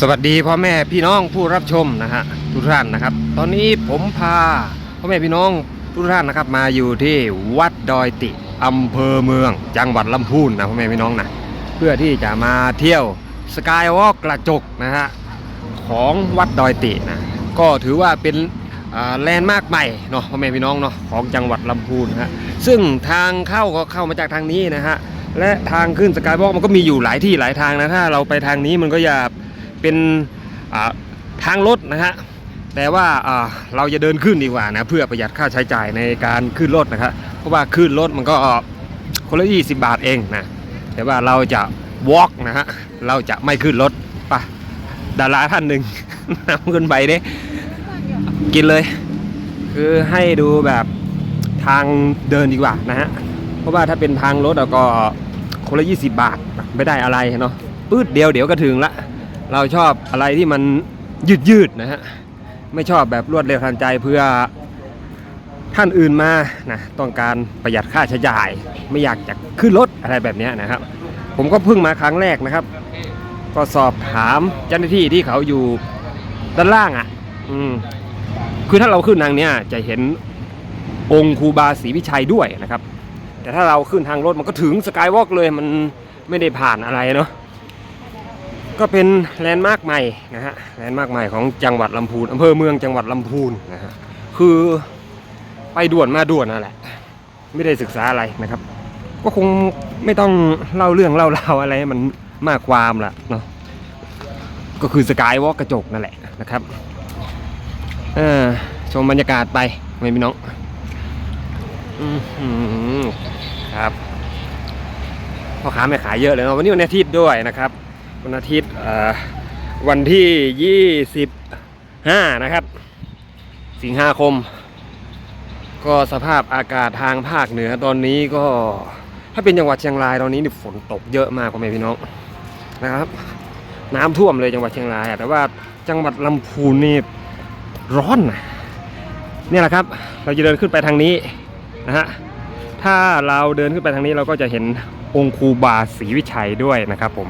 สวัสดีพ่อแม่พี่น้องผู้รับชมนะฮะทุกท่านนะครับ ตอนนี้ผมพาพ่อแม่พี่น้องทุกท่านนะครับ มาอยู่ที่วัดดอยติอำเภอเมือง จังหวัดลำพูนนะพ่อแม่พี่น้องนะเพื่อที่จะมาเที่ยวสกายวอล์กกระจกนะฮะของวัดดอยตินะก็ถือว่าเป็นแลนด์มาร์กใหม่เนาะพ่อแม่พี่น้องเนาะของจังหวัดลำพูนนะฮะซึ่งทางเข้าก็เข้ามาจากทางนี้นะฮะและทางขึ้นสกายวอล์กมันก็มีอยู่หลายที่หลายทางนะถ้าเราไปทางนี้มันก็จะ เป็นทางรถนะฮะแต่ว่าเราจะเดินขึ้นดีกว่านะเพื่อประหยัดค่าใช้จ่ายในการขึ้นรถนะครับเพราะว่าขึ้นรถมันก็คนละ20 บาทเองนะแต่ว่าเราจะ walk นะฮะเราจะไม่ขึ้นรถไปะดาราท่านหนึ่งนำขึ้นไปเด้กินเลย คือให้ดูแบบทางเดินดีกว่านะฮะเพราะว่าถ้าเป็นทางรถเราก็คนละ 20 บาทไม่ได้อะไรเนาะปื๊ดเดียวเดี๋ยวก็ถึงละ เราชอบอะไรที่มันยืดยืดนะฮะไม่ชอบแบบรวดเร็วทันใจเพื่อท่านอื่นมานะต้องการประหยัดค่าใช้จ่าย ไม่อยากจะขึ้นรถอะไรแบบนี้นะครับ ผมก็เพิ่งมาครั้งแรกนะครับ ก็สอบถามเจ้าหน้าที่ที่เขาอยู่ด้านล่างอะ อืมคือถ้าเราขึ้นทางเนี้ยจะเห็นองค์ครูบาศรีวิชัยด้วยนะครับ แต่ถ้าเราขึ้นทางรถมันก็ถึงสกายวอล์กเลยมันไม่ได้ผ่านอะไรเนาะ ก็เป็นแลนด์มาร์กใหม่นะฮะแลนด์มาร์กใหม่ของจังหวัดลำพูนอำเภอเมืองจังหวัดลำพูนนะฮะคือไปด่วนมาด่วนนั่นแหละ ไม่ได้ศึกษาอะไรนะครับ ก็คงไม่ต้องเล่าเรื่องเล่าราวอะไรมันมากความละเนาะก็คือสกายวอล์กกระจกนั่นแหละนะครับเออชมบรรยากาศไปไม่พี่น้องอื้อหือครับพ่อค้าแม่ขายเยอะเลยเนาะวันนี้วันอาทิตย์ด้วยนะครับ วันอาทิตย์วันที่ 25 นะครับ สิงหาคม ก็สภาพอากาศทางภาคเหนือตอนนี้ก็ถ้าเป็นจังหวัดเชียงรายตอนนี้นี่ฝนตกเยอะมากพ่อแม่พี่น้องนะครับ น้ำท่วมเลยจังหวัดเชียงรายแต่ว่าจังหวัดลำพูนนี่ร้อนนะเนี่ยแหละครับ เราจะเดินขึ้นไปทางนี้นะฮะถ้าเราเดินขึ้นไปทางนี้เราก็จะเห็นองค์ครูบาศรีวิชัยด้วยนะครับผม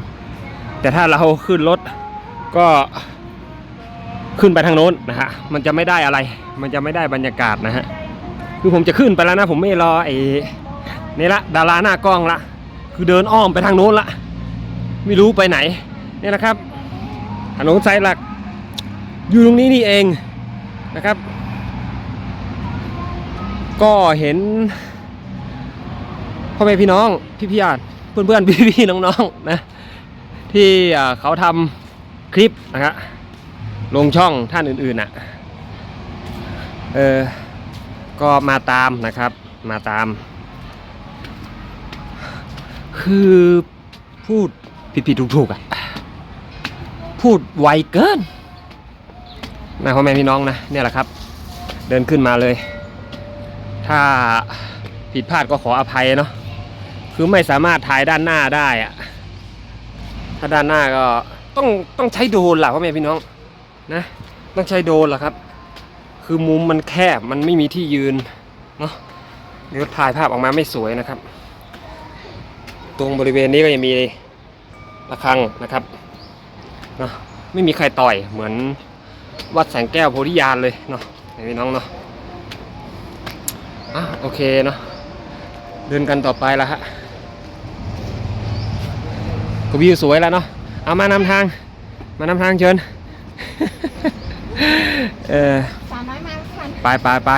แต่ถ้าเราขึ้นรถก็ขึ้นไปทางโน้นนะฮะ มันจะไม่ได้อะไร มันจะไม่ได้บรรยากาศนะฮะ คือผมจะขึ้นไปแล้วนะ ผมไม่รอไอ้นี่ละดาราหน้ากล้องละ คือเดินอ้อมไปทางโน้นละ ไม่รู้ไปไหน นี่นะครับถนนสายหลัก อยู่ตรงนี้นี่เองนะครับ ก็เห็นพ่อแม่พี่น้อง พี่พี่ญาเพื่อนเพื่อนพี่พี่น้องๆนะ ที่เขาทำคลิปนะฮะลงช่องท่านอื่นๆน่ะเออก็มาตามนะครับมาตาม คือพูดผิดๆถูกๆอะพูดไวเกินนะพ่อแม่พี่น้องนะเนี่ยแหละครับ เดินขึ้นมาเลย ถ้าผิดพลาดก็ขออภัยเนาะคือไม่สามารถถ่ายด้านหน้าได้อะ ถ้าด้านหน้าก็ต้องต้องใช้โดรนแหละพ่อแม่พี่น้องนะต้องใช้โดรนแหละครับ คือมุมมันแคบมันไม่มีที่ยืนเนาะเดี๋ยวถ่ายภาพออกมาไม่สวยนะครับ ตรงบริเวณนี้ก็ยังมีระฆังนะครับเนาะไม่มีใครต่อยเหมือนวัดแสงแก้วโพธิญาณเลยเนาะพี่น้องเนาะอะโอเคเนาะเดินกันต่อไปแล้วฮะ ก็วิวสวยแล้วเนาะเอามานำทาง มานำทางเชิญเออสาวน้อยมาทันไปไปไป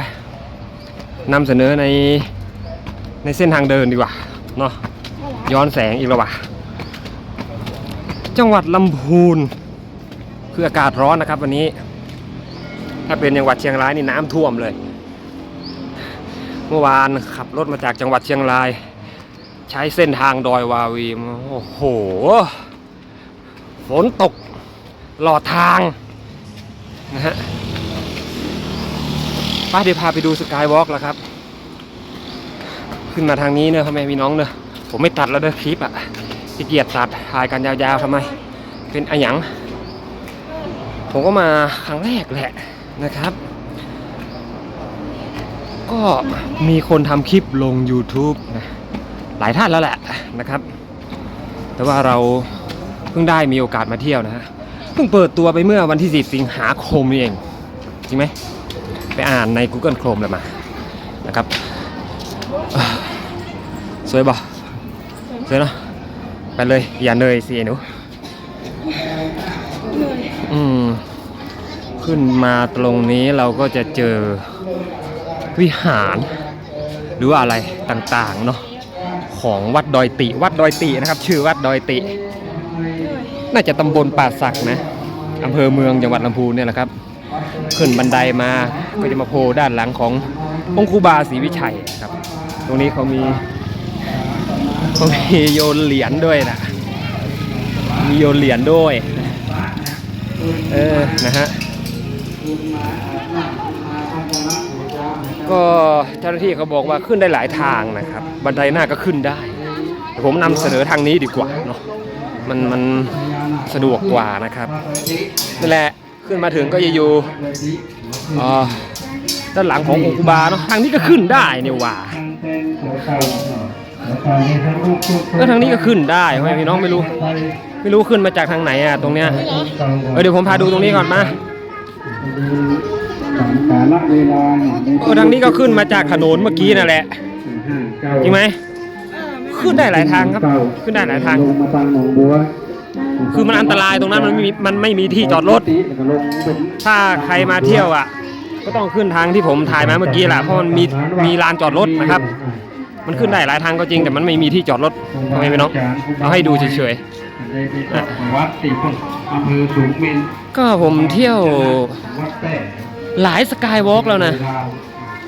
นำเสนอในในเส้นทางเดินดีกว่าเนาะย้อนแสงอีกแล้วว่ะจังหวัดลำพูนคืออากาศร้อนนะครับวันนี้ ถ้าเป็นจังหวัดเชียงรายนี่น้ำท่วมเลย เมื่อวานขับรถมาจากจังหวัดเชียงราย ใช้เส้นทางดอยวาวีโอ้โห ฝนตกหลอดทางนะฮะป้าเดี๋ยวพาไปดูสกายวอล์กแล้วครับ ขึ้นมาทางนี้เนอะทำไมพี่น้องเนอะผมไม่ตัดแล้วเด้อคลิปอะขี้เกียจตัดถ่ายกันยาวๆทำไม เป็นอะหยัง ผมก็มาครั้งแรกแหละนะครับ ก็มีคนทำคลิปลง YouTube นะ หลายท่านแล้วแหละนะครับ แต่ว่าเราเพิ่งได้มีโอกาสมาเที่ยวนะฮะเพิ่งเปิดตัวไปเมื่อวันที่10สิงหาคมนี่เอง จริงไหมไปอ่านใน Google Chrome เลยมานะครับ สวยบ่สวยเนาะไปเลยอย่าเนยสิไอ้หนูอืมขึ้นมาตรงนี้เราก็จะเจอวิหาร หรือว่าอะไรต่างๆเนาะ ของวัดดอยติ วัดดอยตินะครับ ชื่อวัดดอยติ น่าจะตำบลป่าสักนะอำเภอเมืองจังหวัดลำพูนเนี่ยแหละครับ ขึ้นบันไดมาก็จะมาโผล่ด้านหลังขององคูบาศรีวิชัยครับ ตรงนี้เขามีเขามีโยนเหรียญด้วยนะมีโยนเหรียญด้วย เออ นะฮะ ก็เจ้าหน้าที่เขาบอกว่าขึ้นได้หลายทางนะครับ บันไดหน้าก็ขึ้นได้แต่ผมนำเสนอทางนี้ดีกว่าเนาะมันมันสะดวกกว่านะครับนั่นแหละขึ้นมาถึงก็จะอยู่ด้านหลังขององค์กุบาเนาะทางนี้ก็ขึ้นได้เนี่ยว่าแล้วทางนี้ก็ขึ้นได้ทำไมพี่น้องไม่รู้ ไม่รู้ขึ้นมาจากทางไหนอะตรงเนี้ยเออเดี๋ยวผมพาดูตรงนี้ก่อนมา เออทางนี้ก็ขึ้นมาจากถนนเมื่อกี้นั่นแหละ จริงไหม ขึ้นได้หลายทางครับ ขึ้นได้หลายทางมาทางหนองบัวคือมันอันตรายตรงนั้นมันไม่มีมันไม่มีที่จอดรถ ถ้าใครมาเที่ยวอะ ก็ต้องขึ้นทางที่ผมถ่ายมาเมื่อกี้แหละเพราะมันมีมีลานจอดรถนะครับ มันขึ้นได้หลายทางก็จริง แต่มันไม่มีที่จอดรถทำไมพี่น้องเอาให้ดูเฉยๆวัดสี่คนอำเภอสูงเมนๆก็ผมเที่ยววัดแป้ หลายสกายวอล์กแล้วนะ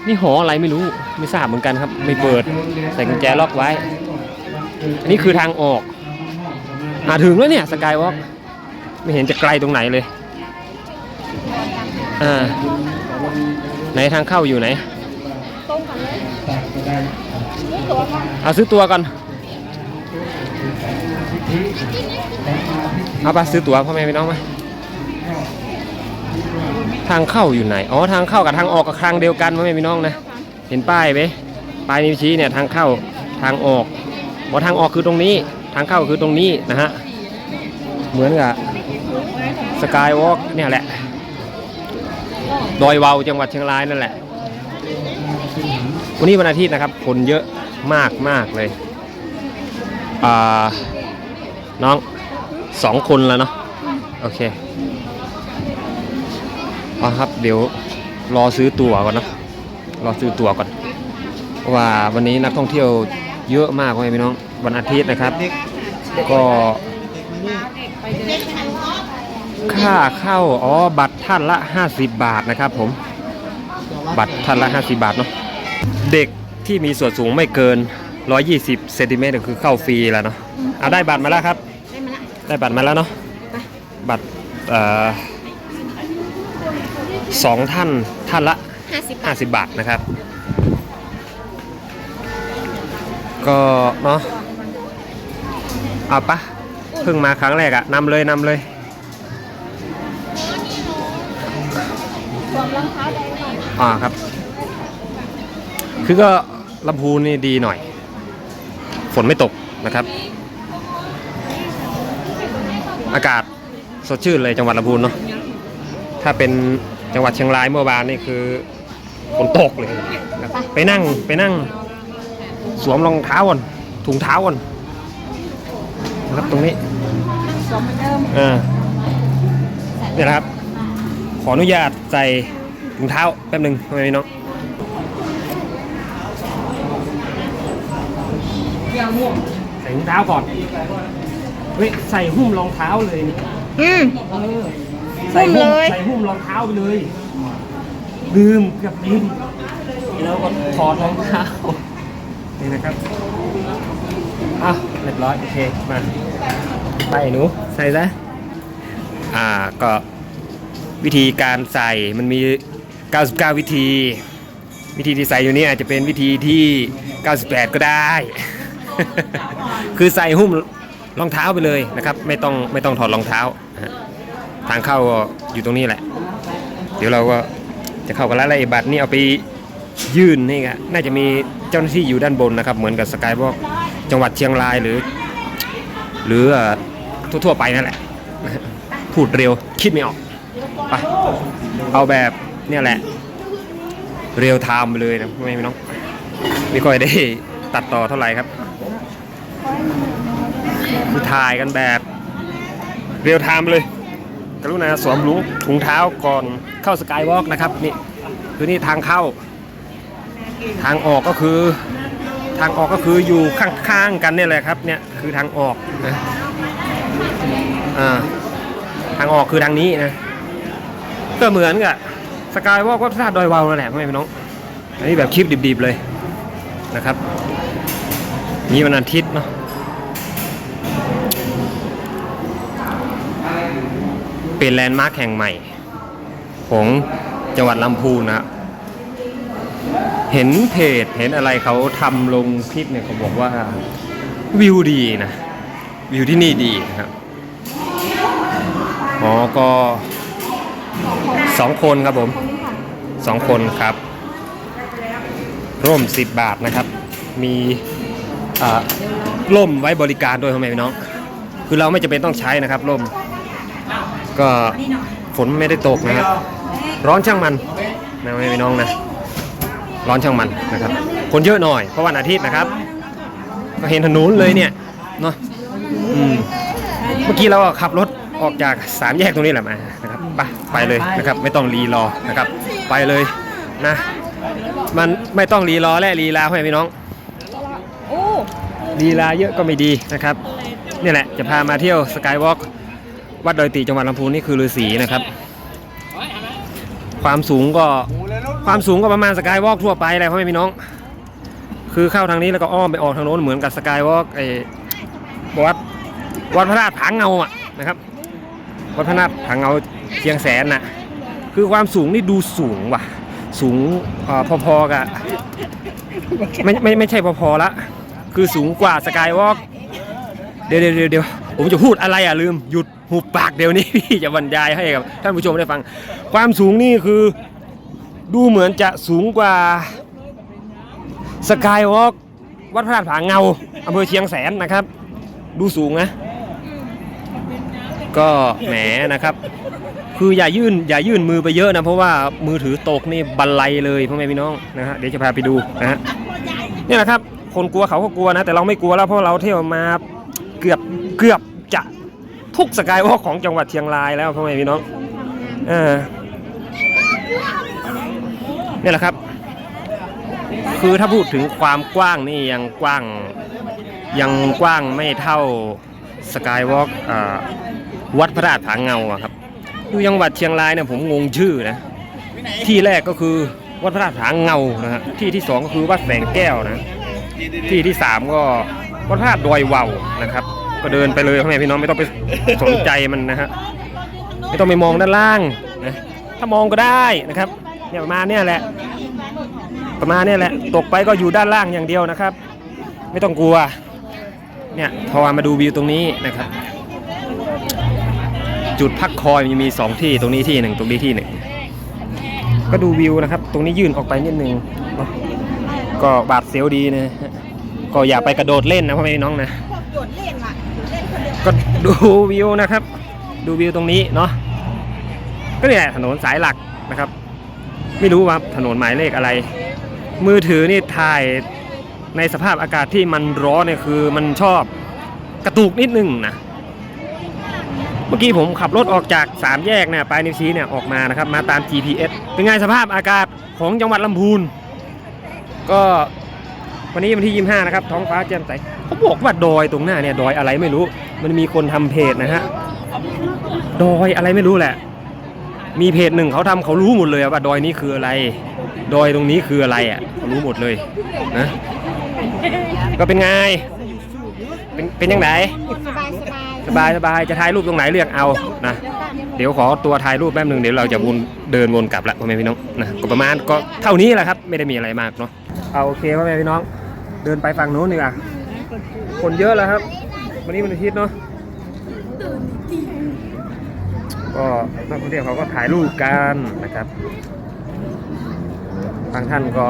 นี่หออะไรไม่รู้ไม่ทราบเหมือนกันครับ ไม่เปิดใส่กุญแจล็อกไว้ อันนี้คือทางออกมาถึงแล้วเนี่ยสกายวอล์กไม่เห็นจะไกลตรงไหนเลยอ่าไหนทางเข้าอยู่ไหนเอาซื้อตัวก่อนเอาไปซื้อตั๋วพ่อแม่พี่น้องมา ทางเข้าอยู่ไหน อ๋อ ทางเข้ากับทางออกกับทางเดียวกันพ่อแม่พี่น้องนะ เห็นป้ายไหมป้ายนิ้วชี้เนี่ยทางเข้าทางออกบอกทางออกคือตรงนี้ ทางเข้าคือตรงนี้นะฮะ เหมือนกับสกายวอล์กเนี่ยแหละ ดอยวาวจังหวัดเชียงรายนั่นแหละ วันนี้วันอาทิตย์นะครับ คนเยอะมากมากเลยอ่าน้องสองคนแล้วเนาะ โอเค เอาครับ เดี๋ยวรอซื้อตั๋วก่อนเนาะรอซื้อตั๋วก่อนเพราะว่าวันนี้นักท่องเที่ยวเยอะมากเลยพี่น้องวันอาทิตย์นะครับ ก็ค่าเข้าอ๋อบัตรท่านละ 50 บาทนะครับ ผม บัตรท่านละ 50 บาทเนาะเด็กที่มีส่วนสูงไม่เกิน 120เซนติเมตรคือเข้าฟรีแล้วเนาะอะได้บัตรมาแล้วครับ ได้บัตรมาแล้วเนาะบัตรเอ่อ สองท่านท่านละ50 บาทนะครับ ก็เนาะเอาปะเพิ่งมาครั้งแรกอะนำเลยนำเลยอ่าครับ คือก็ลำพูนนี่ดีหน่อย ฝนไม่ตกนะครับ อากาศสดชื่นเลยจังหวัดลำพูนเนาะถ้าเป็น จังหวัดเชียงรายเมื่อวานนี่คือฝนตกเลยนะครับไปนั่งไปนั่ง สวมรองเท้าก่อนถุงเท้าก่อนนะครับตรงนี้อ่าเนี่ยนะครับ ขออนุญาตใส่ถุงเท้าแป๊บหนึ่งทำไมพี่น้องใส่ถุงเท้าก่อนเฮ้ยใส่หุ้มรองเท้าเลยนี่อืม ใส่หุ้มเลยใส่หุ้มรองเท้าไปเลยลืมเกับลืมแล้วก็ถอดรองเท้านี่นะครับอะเรียบร้อยโอเคมาไปหนูใส่ซะอ่าก็วิธีการใส่มันมี 99 วิธี วิธีที่ใส่อยู่นี่อาจจะเป็นวิธีที่ 98 ก็ได้ คือใส่หุ้มรองเท้าไปเลยนะครับ ไม่ต้องไม่ต้องถอดรองเท้านะฮะ ทางเข้าก็อยู่ตรงนี้แหละ เดี๋ยวเราก็จะเข้ากันแล้วแล้วไอ้บัตรนี่เอาไปยื่นนี่ก็น่าจะมีเจ้าหน้าที่อยู่ด้านบนนะครับ เหมือนกับสกายบอกจังหวัดเชียงรายหรือ หรือทั่วๆไปนั่นแหละ พูดเร็วคิดไม่ออกไปเอาแบบเนี่ยแหละ เรียลไทม์ไปเลยนะพ่อแม่พี่น้องไม่ค่อยได้ตัดต่อเท่าไหร่ครับคือถ่ายกันแบบเรียลไทม์เลย กรุณาสวมลุงถุงเท้าก่อนเข้าสกายวอล์กนะครับนี่คือนี่ทางเข้า ทางออกก็คือทางออกก็คืออยู่ข้างๆกันเนี่ยแหละครับเนี่ยคือทางออกนะอ่าทางออกคือทางนี้นะก็เหมือนกับสกายวอล์กวัดพระธาตุดอยวาวนั่นแหละพ่อแม่พี่น้องอันนี้แบบคลิปดิบๆเลยนะครับนี่วันอาทิตย์เนาะ เป็นแลนด์มาร์คแห่งใหม่ ของจังหวัดลำพูนนะเห็นเพจเห็นอะไรเขาทำลงคลิปเนี่ยเขาบอกว่าวิวดีนะ วิวที่นี่ดีนะครับอ๋อก็สองคนครับผมสองคนครับ ร่ม10บบาทนะครับ มีอ่าร่มไว้บริการด้วยทำไมพี่น้อง คือเราไม่จำเป็นต้องใช้นะครับร่ม ก็ฝนไม่ได้ตกนะครับ ร้อนช่างมันนะไม่พี่น้องนะ ร้อนช่างมันนะครับ คนเยอะหน่อยเพราะวันอาทิตย์นะครับ ก็เห็นถนนเลยเนี่ยเนาะอืมเมื่อกี้เราก็ขับรถออกจากสามแยกตรงนี้แหละมานะครับไปไปเลยนะครับ ไม่ต้องรีรอนะครับ ไปเลยนะ มันไม่ต้องรีรอและรีลาให้พี่น้องโอ้ลีลาเยอะก็ไม่ดีนะครับนี่แหละจะพามาเที่ยวสกายวอล์ก วัดดอยติจังหวัดลำพูนนี่คือฤาษีนะครับ ความสูงก็ความสูงก็ประมาณสกายวอล์กทั่วไปเลยพ่อแม่พี่น้อง คือเข้าทางนี้แล้วก็อ้อมไปออกทางโน้นเหมือนกับสกายวอล์กไอ้วัดวัดพระธาตุผางเงาอะนะครับวัดพระธาตุผางเงาเชียงแสนน่ะคือความสูงนี่ดูสูงว่ะ สูงอพอๆกับไม่ไม่ไม่ใช่พอๆละคือสูงกว่าสกายวอล์กเดียวเดี๋ยวเดี๋ยวเดี๋ยวผมจะพูดอะไรอะลืมหยุด หุบปากเดี๋ยวนี้พี่จะบรรยายให้กับท่านผู้ชมได้ฟัง ความสูงนี่คือดูเหมือนจะสูงกว่าสกายวอล์กวัดพระธาตุผาเงาอำเภอเชียงแสนนะครับ ดูสูงนะ ก็แหมนะครับ คืออย่ายื่นอย่ายื่นมือไปเยอะนะ เพราะว่ามือถือตกนี่บันไลเลยพ่อแม่พี่น้องนะฮะเดี๋ยวจะพาไปดูนะฮะนี่แหละครับ คนกลัวเขาก็กลัวนะ แต่เราไม่กลัวแล้วเพราะเราเที่ยวมาเกือบเกือบ ทุกสกายวอล์กของจังหวัดเชียงรายแล้วพ่อแม่พี่น้องเออนี่แหละครับ คือถ้าพูดถึงความกว้างนี่ยังกว้างยังกว้างไม่เท่าสกายวอล์กวัดพระธาตุผาเงาครับอยู่จังหวัดเชียงรายเนี่ยผมงงชื่อนะที่แรกก็คือวัดพระธาตุผาเงานะฮะที่ที่สองก็คือวัดแสงแก้วนะ ที่ที่สามก็วัดพระธาตุดอยวาวนะครับ ก็เดินไปเลยพ่อแม่พี่น้องไม่ต้องไปสนใจมันนะฮะไม่ต้องไปมองด้านล่างนะถ้ามองก็ได้นะครับเนี่ยประมาณเนี่ยแหละ ประมาณเนี่ยแหละตกไปก็อยู่ด้านล่างอย่างเดียวนะครับ ไม่ต้องกลัวเนี่ยพอมาดูวิวตรงนี้นะครับ จุดพักคอยมีมีสองที่ตรงนี้ที่หนึ่งตรงนี้ที่หนึ่งก็ดูวิวนะครับ ตรงนี้ยื่นออกไปนิดนึงก็บาดเสียวดีนะก็อย่าไปกระโดดเล่นนะพ่อแม่พี่น้องนะ ก็ดูวิวนะครับ ดูวิวตรงนี้เนาะก็เนี่ยถนนสายหลักนะครับ ไม่รู้ว่าถนนหมายเลขอะไร มือถือนี่ถ่ายในสภาพอากาศที่มันร้อนเนี่ยคือมันชอบกระตุกนิดนึงนะเมื่อกี้ผมขับรถออกจากสามแยกเนี่ยไปนิวชี้เนี่ยออกมานะครับ มาตาม GPS เป็นไงสภาพอากาศของจังหวัดลำพูน ก็ วันนี้วันที่25นะครับท้องฟ้าแจ่มใสเขาบอกว่าดอยตรงหน้าเนี่ยดอยอะไรไม่รู้ มันมีคนทำเพจนะฮะดอยอะไรไม่รู้แหละ มีเพจหนึ่งเขาทำเขารู้หมดเลยอะว่าดอยนี้คืออะไร ดอยตรงนี้คืออะไรอะเขารู้หมดเลยนะก็เป็นไงเป็นเป็นยังไงสบายสบายสบายสบายจะถ่ายรูปตรงไหนเลือกเอานะเดี๋ยวขอตัวถ่ายรูปแป๊บหนึ่งเดี๋ยวเราจะวนเดินวนกลับละพ่อแม่พี่น้องนะก็ประมาณก็เท่านี้แหละครับ ไม่ได้มีอะไรมากเนาะเอาโอเคพ่อแม่พี่น้อง เดินไปฝั่งนู้นดีกว่าคนเยอะแล้วครับ วันนี้วันอาทิตย์เนาะก็นักท่องเที่ยวเขาก็ถ่ายรูปกันนะครับบางท่านก็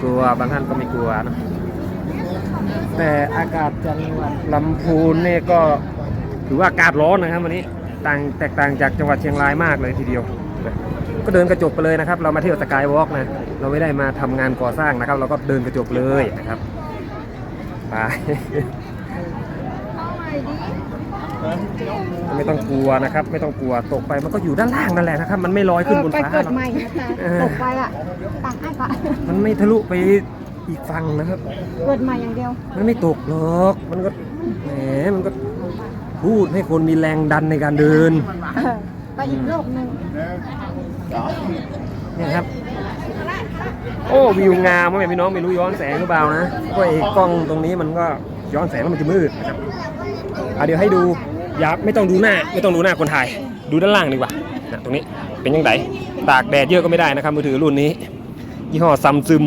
กลัวบางท่านก็ไม่กลัวนะแต่อากาศจังหวัดลำพูนเนี่ยก็ถือว่าอากาศร้อนนะครับวันนี้ต่างแตกต่างจากจังหวัดเชียงรายมากเลยทีเดียว ก็เดินกระจกไปเลยนะครับ เรามาเที่ยวสกายวอล์กนะ เราไม่ได้มาทำงานก่อสร้างนะครับ เราก็เดินกระจกเลยนะครับไปไม่ต้องกลัวนะครับ ไม่ต้องกลัวตกไปมันก็อยู่ด้านล่างนั่นแหละนะครับ มันไม่ลอยขึ้นบนไปฟ้าเกิดหรอกใหม่นะคะเออตกไปอะตังค์ไอ้ปะมันไม่ทะลุไปอีกฝั่งนะครับ เกิดใหม่อย่างเดียว มันไม่ตกหรอกมันก็แหมมันก็พูดให้คนมีแรงดันในการเดินเออไปอีกโลกหนึ่งเนี่ยครับ โอ้วิวงามพ่อแม่พี่น้องไม่รู้ย้อนแสงหรือเปล่านะเพราะไอ้กล้องตรงนี้มันก็ย้อนแสงแล้วมันจะมืดนะครับอะเดี๋ยวให้ดูอย่าไม่ต้องดูหน้าไม่ต้องดูหน้าคนถ่ายดูด้านล่างดีกว่านะตรงนี้เป็นยังไงตากแดดเยอะก็ไม่ได้นะครับมือถือรุ่นนี้ ยี่ห้อซัมซึม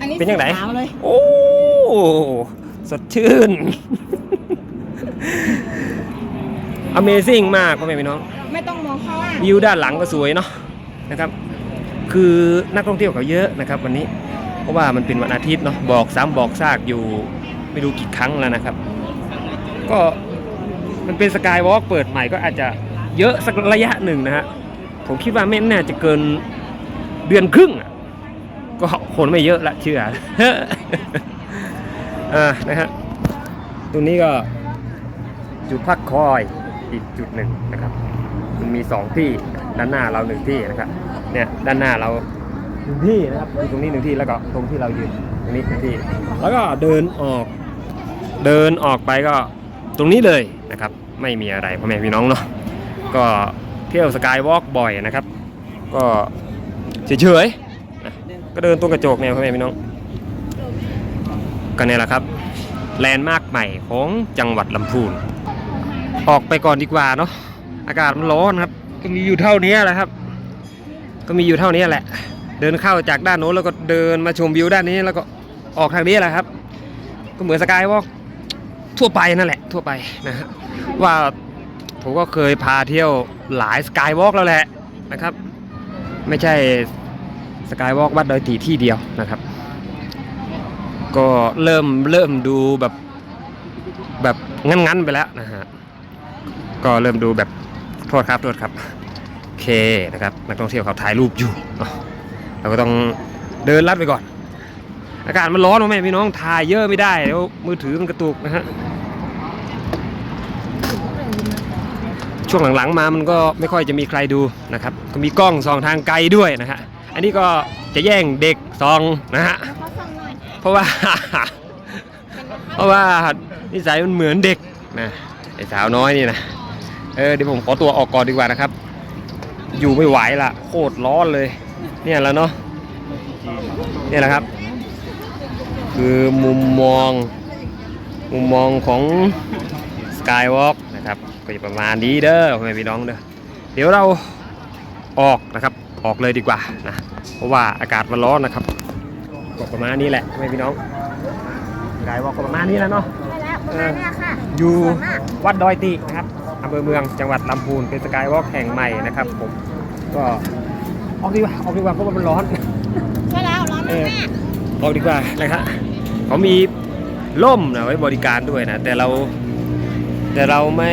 อันนี้เป็นยังไงสีขาวเลยโอ้สดชื่น Amazing มากพ่อแม่พี่น้อง ไม่ต้องมองข้างล่างวิวด้านหลังก็สวยเนาะ นะครับคือนักท่องเที่ยวเขาเยอะนะครับวันนี้เพราะว่ามันเป็นวันอาทิตย์เนาะบอกซ้ำบอกซากอยู่ไม่รู้กี่ครั้งแล้วนะครับ ก็มันเป็นสกายวอล์กเปิดใหม่ก็อาจจะเยอะสักระยะหนึ่งนะฮะผมคิดว่าไม่น่าจะเกินเดือนครึ่งก็คนไม่เยอะละเชื่ออ่านะฮะตรงนี้ก็จุดพักคอยอีกจุดหนึ่งนะครับ มันมีสองที่ ด้านหน้าเราหนึ่งที่นะครับเนี่ยด้านหน้าเราหนึ่งที่นะครับอยู่ตรงนี้หนึ่งที่แล้วก็ตรงที่เรายืนตรงนี้หนึ่งที่ แล้วก็เดินออกเดินออกไปก็ตรงนี้เลยนะครับ ไม่มีอะไรพ่อแม่พี่น้องเนาะก็เที่ยวสกายวอล์กบ่อยนะครับ ก็เฉยๆนะก็เดินตรงกระจกเนี่ยพ่อแม่พี่น้องก็เนี่ยแหละครับแลนด์มาร์คใหม่ของจังหวัดลำพูน ออกไปก่อนดีกว่าเนาะอากาศมันร้อนครับ ก็มีอยู่เท่านี้แหละครับ ก็มีอยู่เท่านี้แหละ เดินเข้าจากด้านโน้นแล้วก็เดินมาชมวิวด้านนี้แล้วก็ออกทางนี้แหละครับ ก็เหมือนสกายวอล์กทั่วไปนั่นแหละ ทั่วไปนะฮะว่าผมก็เคยพาเที่ยวหลายสกายวอล์กแล้วแหละนะครับ ไม่ใช่สกายวอล์กวัดดอยตีที่เดียวนะครับ ก็เริ่มเริ่มดูแบบแบบงั้นๆไปแล้วนะฮะก็เริ่มดูแบบ โทษครับโทษครับโอเคนะครับนักท่องเที่ยวเขาถ่ายรูปอยู่เราก็ต้องเดินลัดไปก่อน อากาศมันร้อนนะแม่พี่น้องถ่ายเยอะไม่ได้เดี๋ยวมือถือมันกระตุกนะฮะช่วงหลังๆมามันก็ไม่ค่อยจะมีใครดูนะครับก็มีกล้องส่องทางไกลด้วยนะฮะอันนี้ก็จะแย่งเด็กส่องนะฮะเขาฟังหน่อยเพราะว่า เพราะว่านิสัยมันเหมือนเด็กนะไอ้สาวน้อยนี่นะ เออเดี๋ยวผมขอตัวออกก่อนดีกว่านะครับ อยู่ไม่ไหวละโคตรร้อนเลย เนี่ยแหล้วเนาะเนี่ยแหละครับ คือมุมมอง มุมมองของ Skywalk นะครับก็จะประมาณนี้เด้อพ่อแม่พี่น้องเด้อเดี๋ยวเราออกนะครับออกเลยดีกว่านะเพราะว่าอากาศมันร้อนนะครับก็ประมาณนี้แหละพ่อแม่พี่น้องสกายวอล์กก็ประมาณนี้แหล้วเนาะได้แล้วประมาณเนี้ยค่ะอยู่สวยมากวัดดอยตินะครับ อำเภอเมืองจังหวัดลำพูนเป็นสกายวอล์กแห่งใหม่นะครับผมก็ออกดีกว่าออกดีกว่าเพราะว่ามันร้อนใช่แล้วร้อนเอมากอแม่ออกดีกว่านะครับเขามีร่มนะไว้บริการด้วยนะแต่เรา แต่เราไม่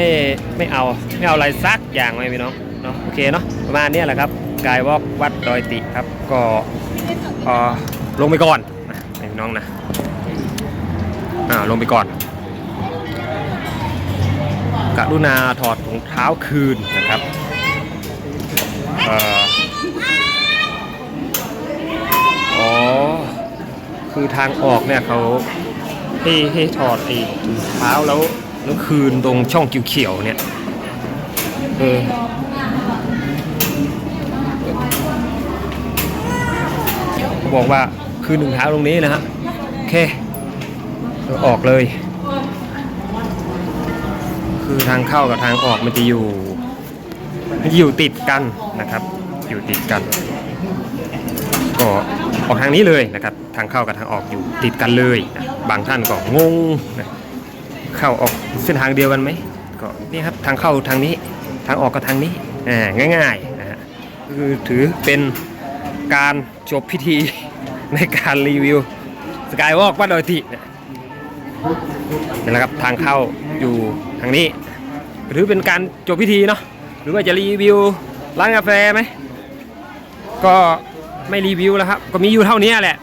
ไม่เอาไม่เอาอะไรซักอย่างเลยพี่น้องเนาะโอเคเนาะประมาณนี้แหละครับกายวอล์กวัดดอยติครับ ก็เอ่อลงไปก่อนนะพี่น้องนะอ่าลงไปก่อน กรุณาถอดรองเท้าคืนนะครับอ๋อ คือทางออกเนี่ยเขาให้ให้ถอดไอ้ถุงเท้าแล้วแล้วคืนตรงช่องเขียวๆเนี่ย เออเขาบอกว่าคืนถุงเท้าตรงนี้นะฮะ โอเค ออกเลย คือทางเข้ากับทางออกมันจะอยู่มันจะอยู่ติดกันนะครับ อยู่ติดกัน ก็ออกทางนี้เลยนะครับ ทางเข้ากับทางออกอยู่ติดกันเลยนะบางท่านก็งงนะเข้าออกเส้นทางเดียวกันไหมก็นี่ครับทางเข้าทางนี้ทางออกก็ทางนี้อ่าง่ายๆนะฮะคือถือเป็นการจบพิธีในการรีวิวสกายวอล์กวัดดอยติ นะนี่แหละครับทางเข้าอยู่ทางนี้ถือเป็นการจบพิธีเนาะหรือว่าจะรีวิวร้านกาแฟไหมก็ไม่รีวิวแล้วครับ ก็มีอยู่เท่านี้แหละ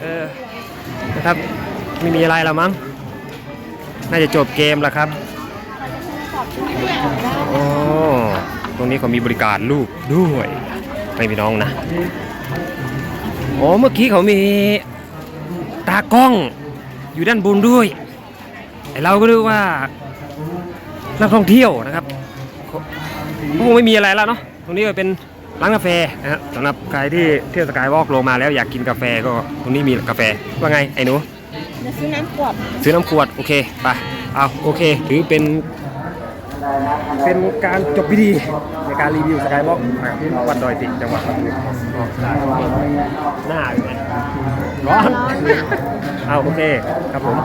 เออนะครับไม่มีอะไรแล้วมั้งน่าจะจบเกมแล้วครับโอ้ตรงนี้เขามีบริการลูกด้วยไม่พี่น้องนะโอ้เมื่อกี้เขามีตากล้องอยู่ด้านบนด้วย เราก็เรียกว่านักท่องเที่ยวนะครับคงไม่มีอะไรแล้วเนาะตรงนี้ก็เป็นร้านกาแฟนะฮะสำหรับใครที่เที่ยวสกายวอล์กลงมาแล้วอยากกินกาแฟก็ตรงนี้มีกาแฟว่าไงไอ้หนูเดี๋ยวซื้อน้ำขวดซื้อน้ำขวดโอเคไปเอาโอเค ถือเป็น เป็นการจบพิธีในการรีวิวสกายบ็อกนะครับที่วัดดอยติจังหวัดลำพูนอ๋อได้หน้าอยู่ไหนร้อน เอาโอเคครับผม